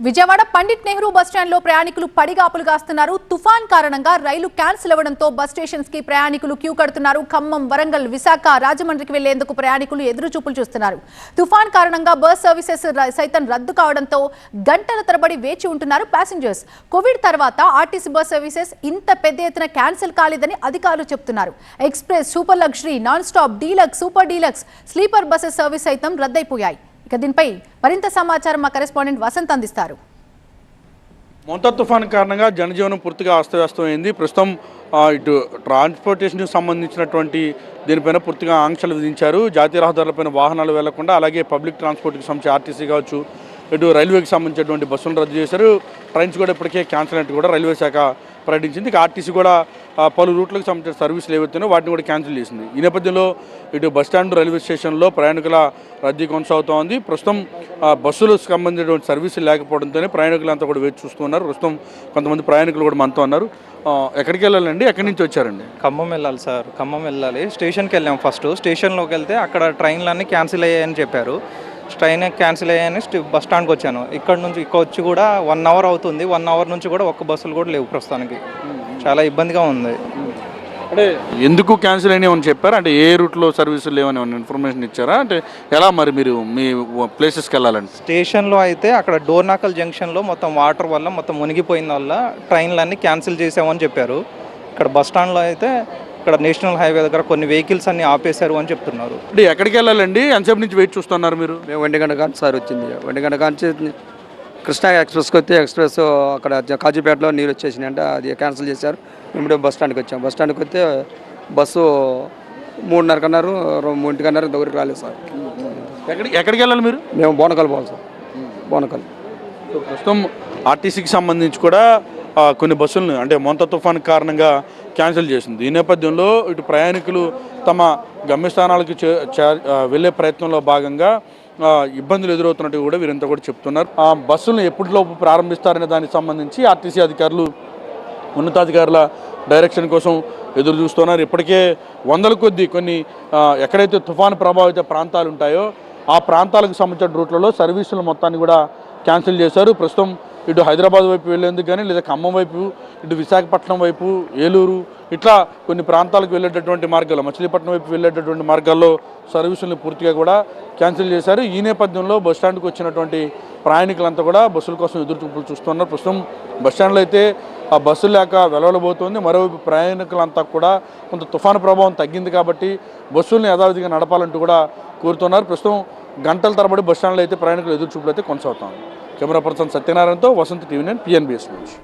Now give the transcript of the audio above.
విజయవాడ పండిట్ నెహ్రూ బస్టాండ్లో ప్రయాణికులు పడిగాపులు కాస్తున్నారు తుఫాన్ కారణంగా రైలు క్యాన్సిల్ అవ్వడంతో బస్ స్టేషన్స్కి ప్రయాణికులు క్యూ కడుతున్నారు. ఖమ్మం వరంగల్ విశాఖ రాజమండ్రికి వెళ్ళేందుకు ప్రయాణికులు ఎదురు చూపులు చూస్తున్నారు. తుఫాన్ కారణంగా బస్ సర్వీసెస్ సైతం రద్దు కావడంతో గంటల తరబడి వేచి ఉంటున్నారు ప్యాసింజర్స్. కోవిడ్ తర్వాత ఆర్టీసీ బస్ సర్వీసెస్ ఇంత పెద్ద ఎత్తున క్యాన్సిల్ కాలేదని అధికారులు చెబుతున్నారు express super luxury non stop deluxe super deluxe sleeper buses service సైతం రద్దయిపోయాయి. ఇక దీనిపై మరింత సమాచారం మా కరెస్పాండెంట్ వసంత్ అందిస్తారు. మొంత తుఫాన్ కారణంగా జనజీవనం పూర్తిగా అస్తవ్యస్తమైంది ప్రస్తుతం ఇటు ట్రాన్స్పోర్టేషన్కి సంబంధించినటువంటి దీనిపైన పూర్తిగా ఆంక్షలు విధించారు. జాతీయ రహదారులపైన వాహనాలు వెళ్ళకుండా అలాగే పబ్లిక్ ట్రాన్స్పోర్ట్కి సంబంధించి ఆర్టీసీ కావచ్చు ఇటు రైల్వేకి సంబంధించినటువంటి బస్సులను రద్దు చేశారు. ట్రైన్స్ కూడా ఇప్పటికే క్యాన్సిల్ అయినట్టు కూడా రైల్వే శాఖ ప్రకటించింది. ఇక ఆర్టీసీ కూడా పలు రూట్లకు సంబంధించిన సర్వీసులు ఏవైతున్నాయో వాటిని కూడా క్యాన్సిల్ చేసింది. ఈ నేపథ్యంలో ఇటు బస్టాండ్ రైల్వే స్టేషన్లో ప్రయాణికుల రద్దీ కొనసాగుతోంది. ప్రస్తుతం ఆ, బస్సులకు సంబంధించినటువంటి సర్వీసులు లేకపోవడంతోనే ప్రయాణికులంతా కూడా వేచి చూస్తున్నారు ప్రస్తుతం కొంతమంది ప్రయాణికులు కూడా మనతో ఉన్నారు. ఎక్కడికి వెళ్ళాలండి? ఎక్కడి నుంచి వచ్చారండి? ఖమ్మం వెళ్ళాలి సార్. ఖమ్మం వెళ్ళాలి. స్టేషన్కి వెళ్ళాం ఫస్ట్. స్టేషన్లోకి వెళ్తే అక్కడ ట్రైన్లన్నీ క్యాన్సిల్ అయ్యాయని చెప్పారు. ట్రైన్ క్యాన్సిల్ అయ్యాయని స్టే- బస్ స్టాండ్కి వచ్చాను. ఇక్కడ నుంచి ఇక్కడ వచ్చి కూడా వన్ అవర్ అవుతుంది. వన్ అవర్ నుంచి కూడా ఒక్క బస్సులు కూడా లేవు ప్రస్తుతానికి. చాలా ఇబ్బందిగా ఉంది. అంటే ఎందుకు క్యాన్సిల్ అయినాయి అని చెప్పారు? అంటే ఏ రూట్లో సర్వీసులు లేవని ఏమైనా ఇన్ఫర్మేషన్ ఇచ్చారా? అంటే ఎలా మరి మీరు మీ ప్లేసెస్కి వెళ్ళాలంటే? స్టేషన్లో అయితే అక్కడ డోర్నాకల్ జంక్షన్లో మొత్తం వాటర్ వల్ల మొత్తం మునిగిపోయిన వల్ల ట్రైన్లన్నీ క్యాన్సిల్ చేసామని చెప్పారు. ఇక్కడ బస్ స్టాండ్లో అయితే ఇక్కడ నేషనల్ హైవే దగ్గర కొన్ని వెహికల్స్ అన్ని ఆపేశారు అని చెప్తున్నారు. అంటే ఎక్కడికి వెళ్ళాలండి? ఎంతసేపు నుంచి వెయిట్ చూస్తున్నారు మీరు? మేము ఒంటి గంట కానీ సార్ వచ్చింది. ఒంటి గంట కాంచి కృష్ణా ఎక్స్ప్రెస్కి వస్తే ఎక్స్ప్రెస్ అక్కడ కాజీపేటలో నీరు వచ్చేసినాయి అంటే అది క్యాన్సిల్ చేశారు. మేము బస్ స్టాండ్కి వచ్చాం. బస్ స్టాండ్కి వస్తే బస్సు మూడున్నరకు అన్నారు మూడింటికి అన్నారు దగ్గరికి రాలేదు సార్. ఎక్కడికి ఎక్కడికి వెళ్ళాలి మీరు? మేము బోనకల్ పోవాలి సార్. బోనకల్. ప్రస్తుతం ఆర్టీసీకి సంబంధించి కూడా కొన్ని బస్సులను అంటే మొంత తుఫాన్ కారణంగా క్యాన్సిల్ చేసింది. ఈ నేపథ్యంలో ఇటు ప్రయాణికులు తమ గమ్యస్థానాలకు చే- వెళ్ళే ప్రయత్నంలో భాగంగా ఇబ్బందులు ఎదురవుతున్నట్టు కూడా వీరంతా కూడా చెప్తున్నారు. ఆ బస్సులను ఎప్పటిలోపు ప్రారంభిస్తారనే దానికి సంబంధించి ఆర్టీసీ అధికారులు ఉన్నతాధికారుల డైరెక్షన్ కోసం ఎదురు చూస్తున్నారు. ఇప్పటికే వందల కొద్దీ కొన్ని ఎక్కడైతే తుఫాను ప్రభావిత ప్రాంతాలు ఉంటాయో ఆ ప్రాంతాలకు సంబంధించిన రూట్లలో సర్వీసులు మొత్తాన్ని కూడా క్యాన్సిల్ చేశారు. ప్రస్తుతం ఇటు హైదరాబాద్ వైపు వెళ్ళేందుకు కానీ లేదా ఖమ్మం వైపు ఇటు విశాఖపట్నం వైపు ఏలూరు ఇట్లా కొన్ని ప్రాంతాలకు వెళ్ళేటటువంటి మార్గాల్లో మచిలీపట్నం వైపు వెళ్ళేటటువంటి మార్గాల్లో సర్వీసులను పూర్తిగా కూడా క్యాన్సిల్ చేశారు. ఈ నేపథ్యంలో బస్ వచ్చినటువంటి ప్రయాణికులంతా కూడా బస్సుల కోసం ఎదురు చూపులు చూస్తున్నారు. ప్రస్తుతం బస్ స్టాండ్లో అయితే ఆ బస్సు లేక వెలవలబోతోంది. మరోవైపు ప్రయాణికులంతా కూడా కొంత తుఫాను ప్రభావం తగ్గింది కాబట్టి బస్సుల్ని యథావిధిగా నడపాలంటూ కూడా కోరుతున్నారు. ప్రస్తుతం గంటల తరబడి బస్ స్టాండ్లో అయితే ప్రయాణికులు ఎదురు చూపులు అయితే కొనసాగుతాం కెమెరా పర్సన్ సత్యనారాయణతో వసంత్ టీవీ నేను పిఎన్బిఎస్ నుంచి.